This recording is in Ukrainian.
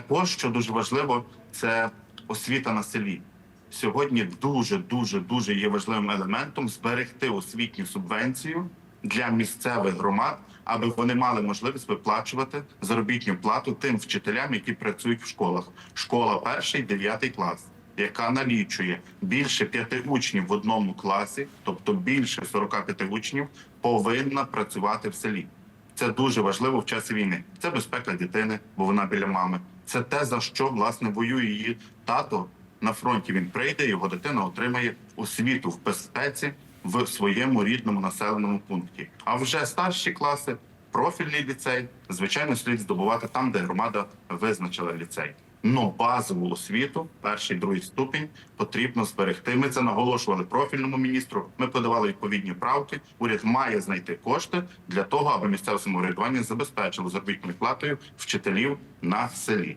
Також що дуже важливо, це освіта на селі. Сьогодні дуже дуже дуже є важливим елементом зберегти освітню субвенцію для місцевих громад, аби вони мали можливість виплачувати заробітну плату тим вчителям, які працюють в школах. Школа перший, дев'ятий клас, яка налічує більше п'яти учнів в одному класі, тобто більше 45 учнів, повинна працювати в селі. Це дуже важливо в часі війни. Це безпека дитини, бо вона біля мами. Це те, за що власне воює її тато на фронті. Він прийде, його дитина отримає освіту в безпеці в своєму рідному населеному пункті. А вже старші класи, профільний ліцей, звичайно, слід здобувати там, де громада визначила ліцей. Но базову освіту, перший другий ступінь, потрібно зберегти. Ми це наголошували профільному міністру. Ми подавали відповідні правки. Уряд має знайти кошти для того, аби місцеве самоврядування забезпечило заробітною платою вчителів на селі.